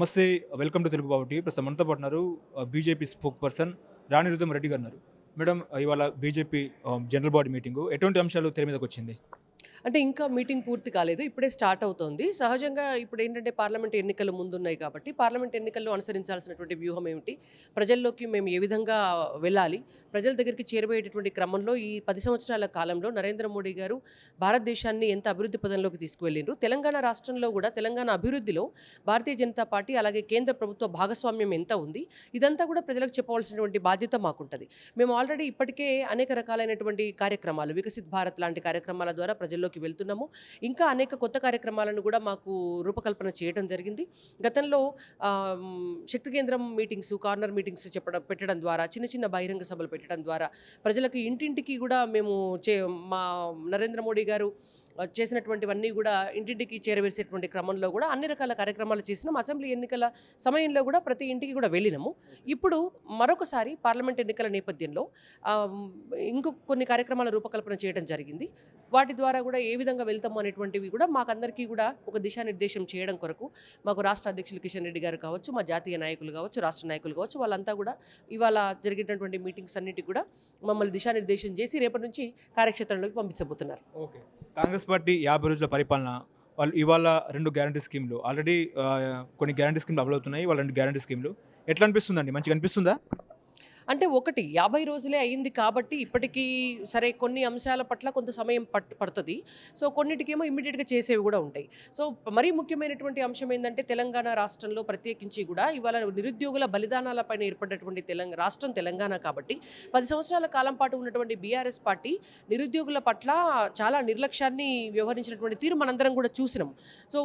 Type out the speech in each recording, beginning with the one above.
నమస్తే welcome to Telugu బాబుటి ప్రస్తుతం మనతో పాటు ఉన్నారు BJP spokesperson Rani Rudrama Reddy గారు ఉన్నారు. మేడం ఇవాళ బీజేపీ జనరల్ బాడీ మీటింగు. ఎటువంటి అంశాలు తెర మీదకి వచ్చింది అంటే ఇంకా మీటింగ్ పూర్తి కాలేదు ఇప్పుడే స్టార్ట్ అవుతోంది. సహజంగా ఇప్పుడు ఏంటంటే పార్లమెంట్ ఎన్నికలు ముందున్నాయి కాబట్టి పార్లమెంట్ ఎన్నికల్లో అనుసరించాల్సినటువంటి వ్యూహం ఏమిటి? ప్రజల్లోకి మేము ఏ విధంగా వెళ్ళాలి? ప్రజల దగ్గరికి చేరబోయేటటువంటి క్రమంలో ఈ పది సంవత్సరాల కాలంలో నరేంద్ర మోడీ గారు భారతదేశాన్ని ఎంత అభివృద్ధి పదంలోకి తీసుకువెళ్ళిండ్రు? తెలంగాణ రాష్ట్రంలో కూడా తెలంగాణ అభివృద్ధిలో భారతీయ జనతా పార్టీ అలాగే కేంద్ర ప్రభుత్వ భాగస్వామ్యం ఎంత ఉంది? ఇదంతా కూడా ప్రజలకు చెప్పవలసినటువంటి బాధ్యత మాకుంటుంది. మేము ఆల్రెడీ ఇప్పటికే అనేక రకాలైనటువంటి కార్యక్రమాలు వికసిత్ భారత్ లాంటి కార్యక్రమాల ద్వారా ప్రజల్లో ప్రజల్లోకి వెళ్తున్నాము. ఇంకా అనేక కొత్త కార్యక్రమాలను కూడా మాకు రూపకల్పన చేయడం జరిగింది. గతంలో శక్తి కేంద్రం మీటింగ్స్ కార్నర్ మీటింగ్స్ చెప్పడం పెట్టడం ద్వారా చిన్న చిన్న బహిరంగ సభలు పెట్టడం ద్వారా ప్రజలకు ఇంటింటికి కూడా మేము చే మా నరేంద్ర మోడీ గారు చేసినటువంటివన్నీ కూడా ఇంటింటికి చేరవేసేటువంటి క్రమంలో కూడా అన్ని రకాల కార్యక్రమాలు చేసినాం. అసెంబ్లీ ఎన్నికల సమయంలో కూడా ప్రతి ఇంటికి కూడా వెళ్ళినాము. ఇప్పుడు మరొకసారి పార్లమెంట్ ఎన్నికల నేపథ్యంలో ఇంకో కొన్ని కార్యక్రమాల రూపకల్పన చేయడం జరిగింది. వాటి ద్వారా కూడా ఏ విధంగా వెళ్తాము అనేటువంటివి కూడా మాకందరికీ కూడా ఒక దిశానిర్దేశం చేయడం కొరకు మాకు రాష్ట్ర అధ్యక్షులు కిషన్ రెడ్డి గారు కావచ్చు మా జాతీయ నాయకులు కావచ్చు రాష్ట్ర నాయకులు కావచ్చు వాళ్ళంతా కూడా ఇవాళ జరిగినటువంటి మీటింగ్స్ అన్నిటికి కూడా మమ్మల్ని దిశానిర్దేశం చేసి రేపటి నుంచి కార్యక్షేత్రంలోకి పంపించబోతున్నారు. ఓకే. కాంగ్రెస్ పార్టీ యాభై రోజుల పరిపాలన వాళ్ళు ఇవాళ రెండు గ్యారంటీ స్కీమ్లు ఆల్రెడీ కొన్ని గ్యారంటీ స్కీమ్లు అమలు అవుతున్నాయి వాళ్ళ రెండు గ్యారంటీ స్కీమ్లు ఎట్లా అనిపిస్తుందండి? మంచిగా అనిపిస్తుందా? అంటే ఒకటి యాభై రోజులే అయింది కాబట్టి ఇప్పటికీ సరే కొన్ని అంశాల పట్ల కొంత సమయం పట్ పడుతుంది. సో కొన్నిటికేమో ఇమ్మీడియట్గా చేసేవి కూడా ఉంటాయి. సో మరీ ముఖ్యమైనటువంటి అంశం ఏంటంటే తెలంగాణ రాష్ట్రంలో ప్రత్యేకించి కూడా ఇవాళ నిరుద్యోగుల బలిదానాలపైన ఏర్పడినటువంటి తెలంగాణ రాష్ట్రం తెలంగాణ కాబట్టి పది సంవత్సరాల కాలం పాటు ఉన్నటువంటి బీఆర్ఎస్ పార్టీ నిరుద్యోగుల పట్ల చాలా నిర్లక్ష్యాన్ని వ్యవహరించినటువంటి తీరు మనందరం కూడా చూసినాం. సో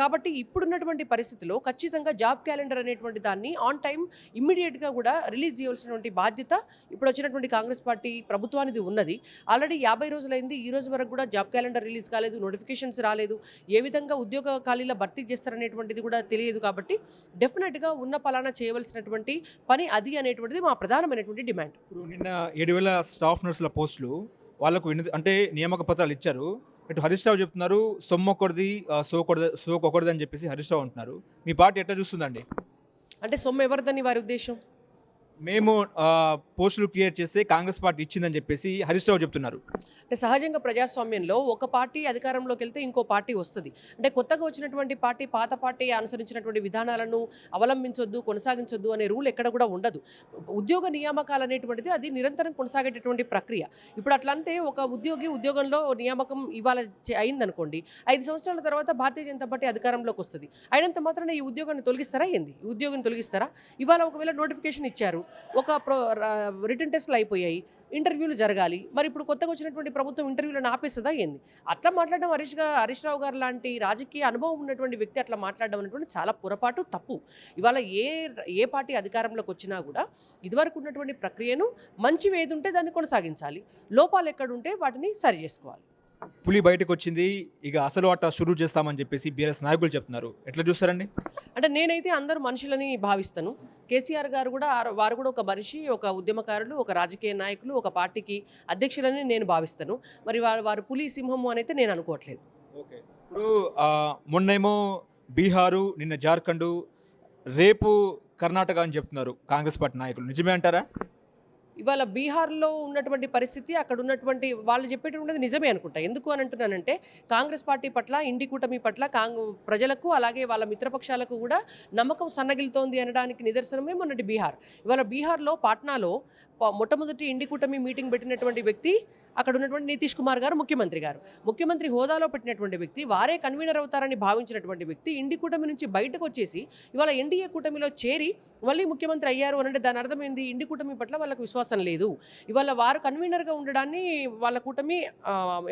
కాబట్టి ఇప్పుడున్నటువంటి పరిస్థితిలో ఖచ్చితంగా జాబ్ క్యాలెండర్ అనేటువంటి దాన్ని ఆన్ టైం ఇమ్మీడియట్గా కూడా రిలీజ్ చేయాల్సినటువంటి బాధ్యత ఇప్పుడు వచ్చినటువంటి కాంగ్రెస్ పార్టీ ప్రభుత్వానికి ఉన్నది. ఆల్రెడీ యాభై రోజులైంది ఈ రోజు వరకు కూడా జాబ్ క్యాలెండర్ రిలీజ్ కాలేదు నోటిఫికేషన్స్ రాలేదు. ఏ విధంగా ఉద్యోగ ఖాళీల భర్తీ చేస్తారనేటువంటిది కూడా తెలియదు కాబట్టి డెఫినెట్గా ఉన్న పలానా చేయవలసినటువంటి పని అది అనేటువంటిది మా ప్రధానమైనటువంటి డిమాండ్. నిన్న ఏడు వేల స్టాఫ్ నర్సుల పోస్టులు వాళ్ళకు అంటే నియామక పత్రాలు ఇచ్చారు. ఇటు హరీష్ రావు చెప్తున్నారు సొమ్ము ఒకటిది ఆ, సోకొకటిది అని చెప్పేసి హరీష్ రావు అంటున్నారు. మీ పార్టీ ఎట్లా చూస్తుందండి? అంటే సొమ్ము ఎవరిదని వారి ఉద్దేశం? మేము పోస్టులు క్రియేట్ చేస్తే కాంగ్రెస్ పార్టీ ఇచ్చిందని చెప్పేసి హరీష్ రావు చెప్తున్నారు. అంటే సహజంగా ప్రజాస్వామ్యంలో ఒక పార్టీ అధికారంలోకి వెళ్తే ఇంకో పార్టీ వస్తుంది. అంటే కొత్తగా వచ్చినటువంటి పార్టీ పాత పార్టీ అనుసరించినటువంటి విధానాలను అవలంబించొద్దు కొనసాగించొద్దు అనే రూల్ ఎక్కడ కూడా ఉండదు. ఉద్యోగ నియామకాలు అనేటువంటిది అది నిరంతరం కొనసాగేటటువంటి ప్రక్రియ. ఇప్పుడు అట్లంటే ఒక ఉద్యోగి ఉద్యోగంలో నియామకం ఇవాళ అయిందనుకోండి ఐదు సంవత్సరాల తర్వాత భారతీయ జనతా పార్టీ అధికారంలోకి వస్తుంది. అయినంత మాత్రాన ఈ ఉద్యోగాన్ని తొలగిస్తారా ఏంది? ఉద్యోగిని తొలగిస్తారా? ఇవాళ ఒకవేళ నోటిఫికేషన్ ఇచ్చారు ఒక ప్రో రిటర్న్ టెస్ట్లు అయిపోయాయి ఇంటర్వ్యూలు జరగాలి. మరి ఇప్పుడు కొత్తగా వచ్చినటువంటి ప్రభుత్వం ఇంటర్వ్యూలను ఆపేస్తుందా ఏంది? అట్లా మాట్లాడడం హరీష్గా హరీష్ రావు గారు లాంటి రాజకీయ అనుభవం ఉన్నటువంటి వ్యక్తి అట్లా మాట్లాడడం అనేటువంటి చాలా పొరపాటు తప్పు. ఇవాళ ఏ ఏ పార్టీ అధికారంలోకి వచ్చినా కూడా ఇదివరకు ఉన్నటువంటి ప్రక్రియను మంచివి ఏది ఉంటే దాన్ని కొనసాగించాలి. లోపాలు ఎక్కడుంటే వాటిని సరి చేసుకోవాలి. పులి బయటకు వచ్చింది. ఇక అసలు ఆట షురూ చేస్తామని చెప్పేసి బీఆర్ఎస్ నాయకులు చెప్తున్నారు. ఎట్లా చూస్తారండి? అంటే నేనైతే అందరూ మనుషులని భావిస్తాను. కేసీఆర్ గారు కూడా వారు కూడా ఒక మనిషి ఒక ఉద్యమకారులు ఒక రాజకీయ నాయకులు ఒక పార్టీకి అధ్యక్షులని నేను భావిస్తాను. మరి వారు వారు పులి సింహము అని అయితే నేను అనుకోవట్లేదు. ఓకే. ఇప్పుడు మొన్నేమో బీహారు నిన్న జార్ఖండ్ రేపు కర్ణాటక అని చెప్తున్నారు కాంగ్రెస్ పార్టీ నాయకులు. నిజమే అంటారా? ఇవాళ బీహార్లో ఉన్నటువంటి పరిస్థితి అక్కడ ఉన్నటువంటి వాళ్ళు చెప్పేటటువంటిది నిజమే అనుకుంటా. ఎందుకు అని అంటున్నానంటే కాంగ్రెస్ పార్టీ పట్ల ఇండి కూటమి పట్ల కాంగ్ ప్రజలకు అలాగే వాళ్ళ మిత్రపక్షాలకు కూడా నమ్మకం సన్నగిలుతోంది అనడానికి నిదర్శనమే మొన్నటి బీహార్. ఇవాళ బీహార్లో పాట్నాలో మొట్టమొదటి ఇండి కూటమి మీటింగ్ పెట్టినటువంటి వ్యక్తి అక్కడ ఉన్నటువంటి నితీష్ కుమార్ గారు ముఖ్యమంత్రి గారు. ముఖ్యమంత్రి హోదాలో పెట్టినటువంటి వ్యక్తి వారే కన్వీనర్ అవుతారని భావించినటువంటి వ్యక్తి ఇండి కూటమి నుంచి బయటకు వచ్చేసి ఇవాళ ఎన్డీఏ కూటమిలో చేరి మళ్ళీ ముఖ్యమంత్రి అయ్యారు అనంటే అంటే దాని అర్థం ఏంది? ఇండి కూటమి పట్ల వాళ్ళకు విశ్వాసం లేదు. ఇవాళ వారు కన్వీనర్గా ఉండడాన్ని వాళ్ళ కూటమి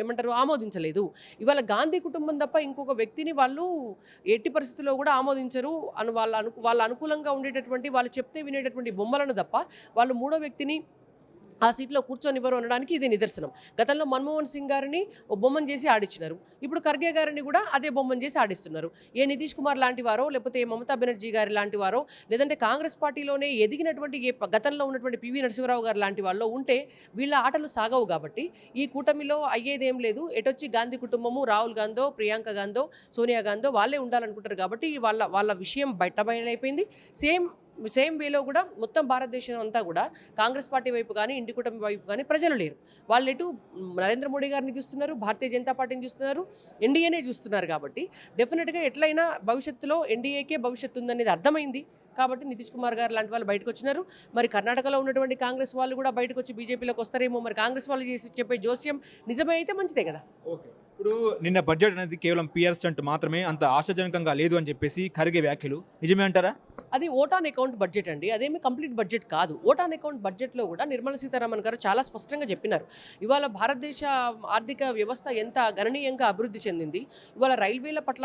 ఏమంటారు ఆమోదించలేదు. ఇవాళ గాంధీ కుటుంబం తప్ప ఇంకొక వ్యక్తిని వాళ్ళు ఎట్టి పరిస్థితుల్లో కూడా ఆమోదించరు. అని వాళ్ళ అను వాళ్ళ అనుకూలంగా ఉండేటటువంటి వాళ్ళు చెప్తే వినేటటువంటి బొమ్మలను తప్ప వాళ్ళు మూడో వ్యక్తిని ఆ సీట్లో కూర్చొనివ్వరు అనడానికి ఇది నిదర్శనం. గతంలో మన్మోహన్ సింగ్ గారిని ఓ బొమ్మను చేసి ఆడిచ్చినారు. ఇప్పుడు ఖర్గే గారిని కూడా అదే బొమ్మను చేసి ఆడిస్తున్నారు. ఏ నితీష్ కుమార్ లాంటి వారో లేకపోతే ఏ మమతా బెనర్జీ గారి లాంటి వారో లేదంటే కాంగ్రెస్ పార్టీలోనే ఎదిగినటువంటి ఏ గతంలో ఉన్నటువంటి పివి నరసింహరావు గారు లాంటి వాళ్ళు ఉంటే వీళ్ళ ఆటలు సాగవు కాబట్టి ఈ కూటమిలో అయ్యేదేం లేదు. ఎటొచ్చి గాంధీ కుటుంబము రాహుల్ గాంధో ప్రియాంక గాంధో సోనియా గాంధో వాళ్ళే ఉండాలనుకుంటారు కాబట్టి వాళ్ళ వాళ్ళ విషయం బయట బయలైపోయింది సేమ్ సేమ్ వేలో కూడా మొత్తం భారతదేశం అంతా కూడా కాంగ్రెస్ పార్టీ వైపు కానీ ఇంటి కుటుంబం వైపు కానీ ప్రజలు లేరు. వాళ్ళు ఎటు నరేంద్ర మోడీ గారిని చూస్తున్నారు భారతీయ జనతా పార్టీని చూస్తున్నారు ఎన్డీఏనే చూస్తున్నారు కాబట్టి డెఫినెట్గా ఎట్లయినా భవిష్యత్తులో ఎన్డీఏకే భవిష్యత్తు ఉందనేది అర్థమైంది. కాబట్టి నితీష్ కుమార్ గారు లాంటి వాళ్ళు బయటకు వచ్చినారు. మరి కర్ణాటకలో ఉన్నటువంటి కాంగ్రెస్ వాళ్ళు కూడా బయటకు వచ్చి బీజేపీలోకి వస్తారేమో మరి కాంగ్రెస్ వాళ్ళు చేసి చెప్పే జోస్యం నిజమే అయితే మంచిదే కదా? ఓకే. ఇప్పుడు నిన్న బడ్జెట్ అనేది కేవలం పిఆర్ స్టంట్ మాత్రమే అంత ఆశాజనకంగా లేదు అని చెప్పేసి ఖర్గే వ్యాఖ్యలు. నిజమే అంటారా? అది ఓటాన్ అకౌంట్ బడ్జెట్ అండి. అదేమి కంప్లీట్ బడ్జెట్ కాదు. ఓటాన్ అకౌంట్ బడ్జెట్లో కూడా నిర్మలా సీతారామన్ గారు చాలా స్పష్టంగా చెప్పినారు. ఇవాళ భారతదేశ ఆర్థిక వ్యవస్థ ఎంత గణనీయంగా అభివృద్ధి చెందింది ఇవాళ రైల్వేల పట్ల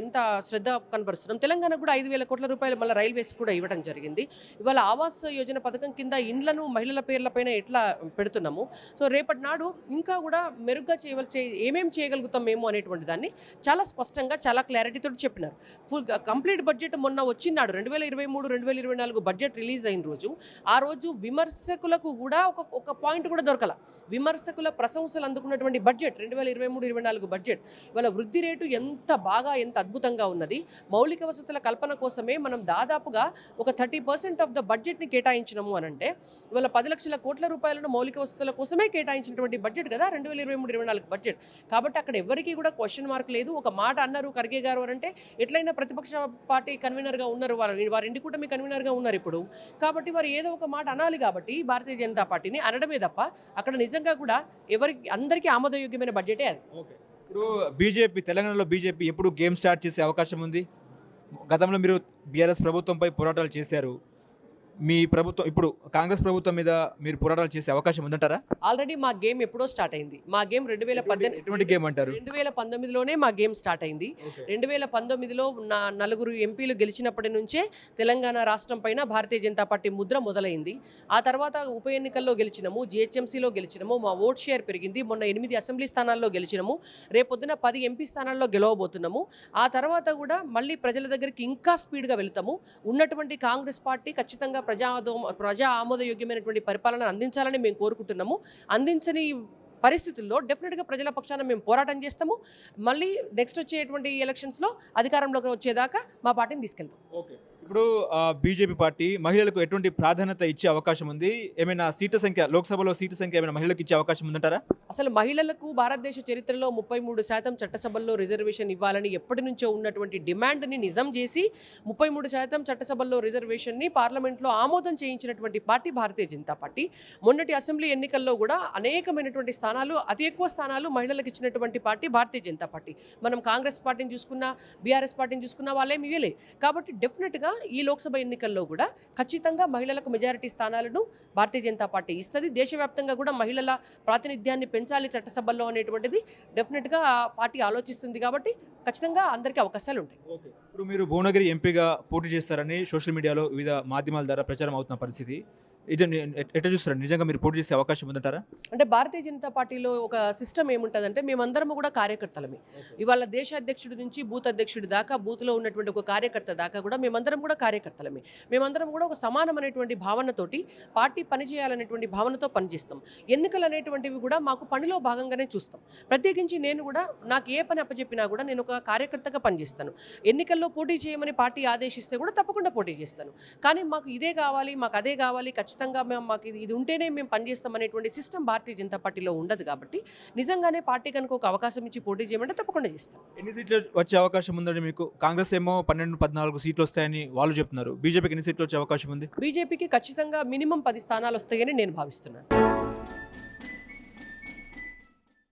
ఎంత శ్రద్ధ కనబరుస్తున్నాం తెలంగాణ కూడా ఐదు వేల కోట్ల రూపాయలు మళ్ళీ రైల్వేస్ కూడా ఇవ్వడం జరిగింది. ఇవాళ ఆవాస్ యోజన పథకం కింద ఇండ్లను మహిళల పేర్లపైన ఎట్లా పెడుతున్నాము? సో రేపటి నాడు ఇంకా కూడా మెరుగ్గా చేయవలసి ఏమేం చేయగలుగుతాం మేము అనేటువంటి దాన్ని చాలా స్పష్టంగా చాలా క్లారిటీతో చెప్పినారు. ఫుల్ కంప్లీట్ బడ్జెట్ మొన్న వచ్చినాడు. రెండు వేల ఇరవై మూడు రెండు వేల ఇరవై నాలుగు బడ్జెట్ రిలీజ్ అయిన రోజు ఆ రోజు విమర్శకులకు కూడా ఒక ఒక పాయింట్ కూడా దొరకల. విమర్శకుల ప్రశంసలు అందుకున్నటువంటి బడ్జెట్ రెండు వేల ఇరవై మూడు ఇరవై నాలుగు బడ్జెట్ ఇవాళ వృద్ధి రేటు ఎంత బాగా ఎంత అద్భుతంగా ఉన్నది. మౌలిక వసతుల కల్పన కోసమే మనం దాదాపుగా ఒక థర్టీ పర్సెంట్ ఆఫ్ ద బడ్జెట్ని కేటాయించినము అని అంటే ఇవాళ పది లక్షల కోట్ల రూపాయలను మౌలిక వసతుల కోసమే కేటాయించినటువంటి బడ్జెట్ కదా రెండు వేల ఇరవై మూడు ఇరవై నాలుగు బడ్జెట్ కాబట్టి అక్కడ ఎవరికీ కూడా క్వశ్చన్ మార్క్ లేదు. ఒక మాట అన్నారు ఖర్గే గారు అని అంటే ఎట్లయినా ప్రతిపక్ష పార్టీ కన్వీనర్గా ఉన్నారు వారు. వారి ఇంటి కూటమి కన్వీనర్గా ఉన్నారు ఇప్పుడు. కాబట్టి వారు ఏదో ఒక మాట అనాలి కాబట్టి భారతీయ జనతా పార్టీని అనడమే తప్ప అక్కడ నిజంగా కూడా ఎవరికి అందరికీ ఆమోదయోగ్యమైన బడ్జెటే అది. ఓకే. ఇప్పుడు బీజేపీ తెలంగాణలో బీజేపీ ఎప్పుడు గేమ్ స్టార్ట్ చేసే అవకాశం ఉంది? గతంలో మీరు బీఆర్ఎస్ ప్రభుత్వంపై పోరాటాలు చేశారు. మీ ప్రభుత్వం ఇప్పుడు కాంగ్రెస్ ప్రభుత్వం మీద మీరు పోరాటాలు చేసే అవకాశం ఉందంటారా? ఆల్రెడీ మా గేమ్ ఎప్పుడో స్టార్ట్ అయింది. మా గేమ్ రెండు వేల పద్దెనిమిది ఎటువంటి గేమ్ అంటారు? రెండు వేల పంతొమ్మిదిలోనే మా గేమ్ స్టార్ట్ అయింది. రెండు వేల పంతొమ్మిదిలో నా నలుగురు ఎంపీలు గెలిచినప్పటి నుంచే తెలంగాణ రాష్ట్రం పైన భారతీయ జనతా పార్టీ ముద్ర మొదలైంది. ఆ తర్వాత ఉప ఎన్నికల్లో గెలిచినాము జిహెచ్ఎంసీలో గెలిచినాము మా ఓట్ షేర్ పెరిగింది. మొన్న ఎనిమిది అసెంబ్లీ స్థానాల్లో గెలిచినాము. రేపొద్దున పది ఎంపీ స్థానాల్లో గెలవబోతున్నాము. ఆ తర్వాత కూడా మళ్ళీ ప్రజల దగ్గరికి ఇంకా స్పీడ్గా వెళ్తాము. ఉన్నటువంటి కాంగ్రెస్ పార్టీ ఖచ్చితంగా ప్రజా ప్రజా ఆమోదయోగ్యమైనటువంటి పరిపాలన అందించాలని మేము కోరుకుంటున్నాము. అందించని పరిస్థితుల్లో డెఫినెట్గా ప్రజల పక్షాన మేము పోరాటం చేస్తాము. మళ్ళీ నెక్స్ట్ వచ్చేటువంటి ఎలక్షన్స్లో అధికారంలోకి వచ్చేదాకా మా పార్టీని తీసుకెళ్తాం. ఓకే. ఇప్పుడు బీజేపీ పార్టీ మహిళలకు ఎటువంటి ప్రాధాన్యత ఇచ్చే అవకాశం ఉంది? ఏమైనా సీట్ల సంఖ్య లోక్సభలో సీట్ల సంఖ్య ఏమైనా మహిళలకు ఇచ్చే అవకాశం ఉందంటారా? అసలు మహిళలకు భారతదేశ చరిత్రలో ముప్పై మూడు శాతం చట్టసభల్లో రిజర్వేషన్ ఇవ్వాలని ఎప్పటి నుంచో ఉన్నటువంటి డిమాండ్ని నిజం చేసి ముప్పై మూడు శాతం చట్టసభల్లో రిజర్వేషన్ని పార్లమెంట్లో ఆమోదం చేయించినటువంటి పార్టీ భారతీయ జనతా పార్టీ. మొన్నటి అసెంబ్లీ ఎన్నికల్లో కూడా అనేకమైనటువంటి స్థానాలు అతి ఎక్కువ స్థానాలు మహిళలకు ఇచ్చినటువంటి పార్టీ భారతీయ జనతా పార్టీ. మనం కాంగ్రెస్ పార్టీని చూసుకున్నా బీఆర్ఎస్ పార్టీని చూసుకున్నా వాళ్ళేమి ఇవ్వలే. కాబట్టి డెఫినెట్గా ఈ లోక్సభ ఎన్నికల్లో కూడా ఖచ్చితంగా మహిళలకు మెజారిటీ స్థానాలను భారతీయ జనతా పార్టీ ఇస్తుంది. దేశవ్యాప్తంగా కూడా మహిళల ప్రాతినిధ్యాన్ని పెంచాలి చట్టసభల్లో అనేటువంటిది డెఫినెట్గా పార్టీ ఆలోచిస్తుంది కాబట్టి ఖచ్చితంగా అందరికీ అవకాశాలు ఉంటాయి. ఓకే. ఇప్పుడు మీరు భువనగిరి ఎంపీగా పోటీ చేస్తారని సోషల్ మీడియాలో వివిధ మాధ్యమాల ద్వారా ప్రచారం అవుతున్న పరిస్థితి. ఇది ఎట్లా చూస్తారు? నిజంగా మీరు పోటీ చేసే అవకాశం ఉందంటారా? అంటే భారతీయ జనతా పార్టీలో ఒక సిస్టమ్ ఏముంటుందంటే మేమందరము కూడా కార్యకర్తలమే. ఇవాళ దేశ అధ్యక్షుడి నుంచి బూత్ అధ్యక్షుడి దాకా బూత్లో ఉన్నటువంటి ఒక కార్యకర్త దాకా కూడా మేమందరం కూడా కార్యకర్తలమే. మేమందరం కూడా ఒక సమానమైనటువంటి భావనతోటి పార్టీ పనిచేయాలనేటువంటి భావనతో పనిచేస్తాం ఎన్నికలు అనేటువంటివి కూడా మాకు పనిలో భాగంగానే చూస్తాం. ప్రత్యేకించి నేను కూడా నాకు ఏ పని అప్పచెప్పినా కూడా నేను ఒక కార్యకర్తగా పనిచేస్తాను. ఎన్నికల్లో పోటీ చేయమని పార్టీ ఆదేశిస్తే కూడా తప్పకుండా పోటీ చేస్తాను. కానీ మాకు ఇదే కావాలి మాకు అదే కావాలి ఖచ్చితంగా మేము మాకు ఇది ఇది ఉంటేనే మేము పనిచేస్తాం అనేటువంటి సిస్టమ్ భారతీయ జనతా పార్టీలో ఉండదు కాబట్టి నిజంగానే పార్టీ కనుక ఒక అవకాశం ఇచ్చి పోటీ చేయమంటే తప్పకుండా చేస్తాం. ఎన్ని సీట్లు వచ్చే అవకాశం ఉందండి మీకు? కాంగ్రెస్ ఏమో పన్నెండు పద్నాలుగు సీట్లు వస్తాయని వాళ్ళు చెప్తున్నారు. బీజేపీకి ఎన్ని సీట్లు వచ్చే అవకాశం ఉంది? బీజేపీకి ఖచ్చితంగా మినిమం పది స్థానాలు వస్తాయని నేను భావిస్తున్నాను.